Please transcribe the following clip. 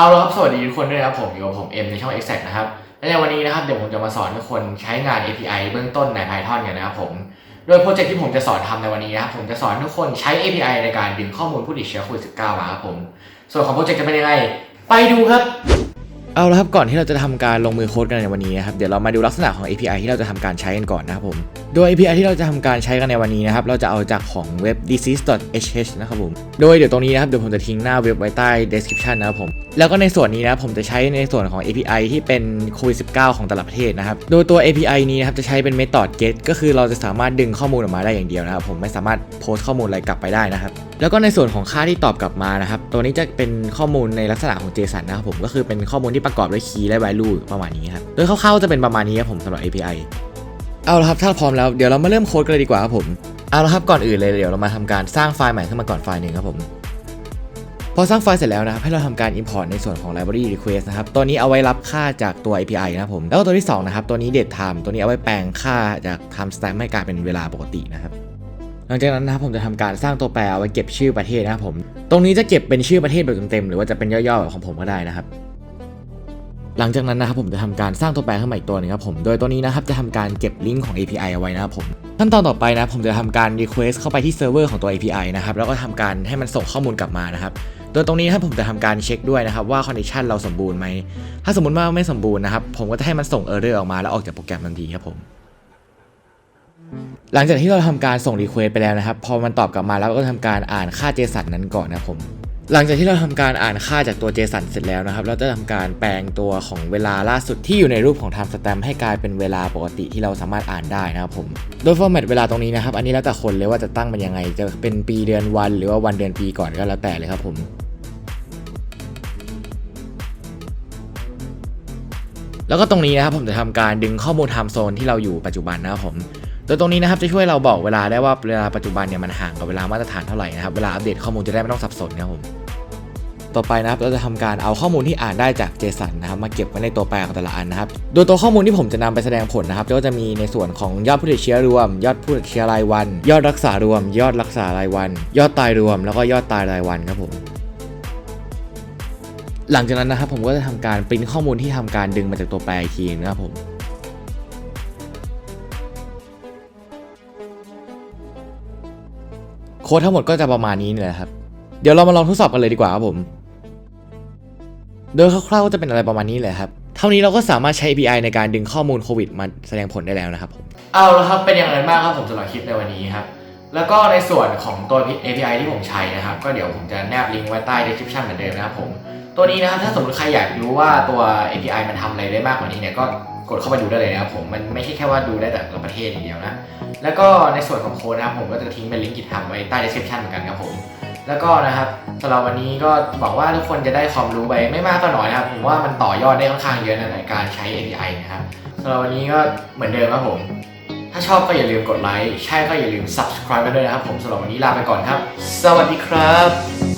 เอาละครับสวัสดีทุกคนด้วยนะครับผมอยู่กับผมเอ็มในช่อง Exact นะครับและในวันนี้นะครับเดี๋ยวผมจะมาสอนทุกคนใช้งาน API เบื้องต้นใน Python กันนะครับผมโดยโปรเจกต์ที่ผมจะสอนทำในวันนี้นะครับผมจะสอนทุกคนใช้ API ในการดึงข้อมูลผู้ติดเชื้อโควิด -19 มาครับผมส่วนของโปรเจกต์จะเป็นยังไงไปดูครับเอาละครับก่อนที่เราจะทำการลงมือโค้ดกันในวันนี้นะครับเดี๋ยวเรามาดูลักษณะของ API ที่เราจะทำการใช้กันก่อนนะครับผม โดย API ที่เราจะทำการใช้กันในวันนี้นะครับ เราจะเอาจากของเว็บ disease.hh นะครับผม โดยเดี๋ยวตรงนี้นะครับ เดี๋ยวผมจะทิ้งหน้าเว็บไว้ใต้ description นะครับผม แล้วก็ในส่วนนี้นะผมจะใช้ในส่วนของ API ที่เป็นโควิด -19 ของแต่ละประเทศนะครับ โดยตัว API นี้นะครับจะใช้เป็น method get ก็คือเราจะสามารถดึงข้อมูลออกมาได้อย่างเดียวนะครับผมไม่สามารถโพสต์ข้อมูลอะไรกลับไปได้นะครับ แล้วก็ในส่วนของค่าที่ตอบกลับมานะครับ ตัวนี้จะเป็นข้อมูลในลักษณะของ JSON นะครับผม ก็คือเป็นข้อมูลที่ประกอบด้วยคีย์และ value ประมาณนี้ครับ โดยคร่าวๆจะเป็นประมาณนี้ครับผมสำหรับ API เอาละครับถ้าพร้อมแล้วเดี๋ยวเรามาเริ่มโค้ดกันเลยดีกว่าครับผมเอาละครับก่อนอื่นเลยเดี๋ยวเรามาทำการสร้างไฟล์ใหม่ขึ้นมาก่อนไฟล์หนึ่งครับผมพอสร้างไฟล์เสร็จแล้วนะครับให้เราทำการ import ในส่วนของ library request นะครับตัวนี้เอาไว้รับค่าจากตัว API นะครับผมแล้วก็ตัวที่สองนะครับตัวนี้ date time ตัวนี้เอาไว้แปลงค่าจาก time stamp ให้กลายเป็นเวลาปกตินะครับหลังจากนั้นนะครับผมจะทำการสร้างตัวแปรเอาไว้เก็บชื่อประเทศนะครับผมตรงนี้จะเก็บเป็นชื่อประเทศแบบเต็มๆหรือว่าจะเป็นย่อๆแบบของผมก็ได้นะครับ หลังจากนั้นนะครับผมจะทำการสร้างตัวแปรขึ้นมาอีกตัวหนึงครับผมโดยตัวนี้นะครับจะทำการเก็บลิงก์ของ API เอาไว้นะครับผมขั้นตอนต่อไปนะผมจะทำการ request เข้าไปที่เซิร์ฟเวอร์ของตัว API นะครับแล้วก็ทำการให้มันส่งข้อมูลกลับมานะครับโดยตรงนี้นะครับผมจะทำการเช็คด้วยนะครับว่า condition เราสมบูรณ์ไหมถ้าสมมติว่าไม่สมบูรณ์นะครับผมก็จะให้มันส่ง error ออกมาแล้วออกจากโปรแกรมทันทีครับผมหลังจากที่เราทำการส่ง request ไปแล้วนะครับ พอมันตอบกลับมาแล้วก็ทำการอ่านค่า JSON นั้นก่อนนะครับผม หลังจากที่เราทำการอ่านค่าจากตัว JSON เสร็จแล้วนะครับ เราจะทำการแปลงตัวของเวลาล่าสุดที่อยู่ในรูปของ time stamp ให้กลายเป็นเวลาปกติที่เราสามารถอ่านได้นะครับผม โดย format เวลาตรงนี้นะครับ อันนี้แล้วแต่คนเลยว่าจะตั้งเป็นยังไง จะเป็นปีเดือนวัน หรือว่าวันเดือนปีก่อนก็แล้วแต่เลยครับผมแล้วก็ตรงนี้นะครับผมจะทำการดึงข้อมูล time zone ที่เราอยู่ปัจจุบันนะครับผมโดยตรงนี้นะครับจะช่วยเราบอกเวลาได้ว่าเวลาปัจจุบันเนี่ยมันห่างกับเวลามาตรฐานเท่าไหร่นะครับเวลาอัปเดตข้อมูลจะได้ไม่ต้องสับสนนะครับผม ต่อไปนะครับเราจะทำการเอาข้อมูลที่อ่านได้จาก JSON นนะครับมาเก็บไว้ในตัวแปรของแต่ละอันนะครับโดยตัวข้อมูลที่ผมจะนำไปแสดงผลนะครับก็จะมีในส่วนของยอดผู้ติดเชื้อรวม ยอดผู้ติดเชื้อรายวัน ยอดรักษารวม ยอดรักษารายวัน ยอดตายรวม แล้วก็ยอดตายรายวันครับผมหลังจากนั้นนะครับผมก็จะทำการปริ้นข้อมูลที่ทำการดึงมาจากตัวแปรอีกทีนึงนะครับผมโค้ดทั้งหมดก็จะประมาณนี้นี่แหละครับ เดี๋ยวเรามาลองทดสอบกันเลยดีกว่าครับผม โดยคร่าวๆก็จะเป็นอะไรประมาณนี้แหละครับ เท่านี้เราก็สามารถใช้ API ในการดึงข้อมูลโควิดมาแสดงผลได้แล้วนะครับผมเอาละครับเป็นอย่างไรบ้างครับผมสำหรับคลิปในวันนี้ครับแล้วก็ในส่วนของตัว API ที่ผมใช้นะครับ ก็เดี๋ยวผมจะแนบลิงก์ไว้ใต้ description เหมือนเดิมนะครับผมตัวนี้นะครับถ้าสมมติใครอยากรู้ว่าตัว API มันทำอะไรได้มากกว่านี้เนี่ยก็กดเข้าไปดูได้เลยนะครับผมมันไม่ใช่แค่ว่าดูได้แต่ละประเทศอย่างเดียวนะแล้วก็ในส่วนของโค้ดนะครับผมก็จะทิ้งเป็นลิงก์กิจทำไว้ใต้ description เหมือนกันครับผม แล้วก็นะครับสำหรับวันนี้ก็หวังว่าทุกคนจะได้ความรู้ไปไม่มากก็น้อยนะครับผมว่ามันต่อยอดได้ค่อนข้างเยอะนะในการใช้ API นะครับสำหรับวันนี้ก็เหมือนเดิมครับผม ถ้าชอบก็อย่าลืมกดไลค์ใช่ก็อย่าลืม subscribe กันด้วยนะครับผมสำหรับวันนี้ลาไปก่อนครับ สวัสดีครับ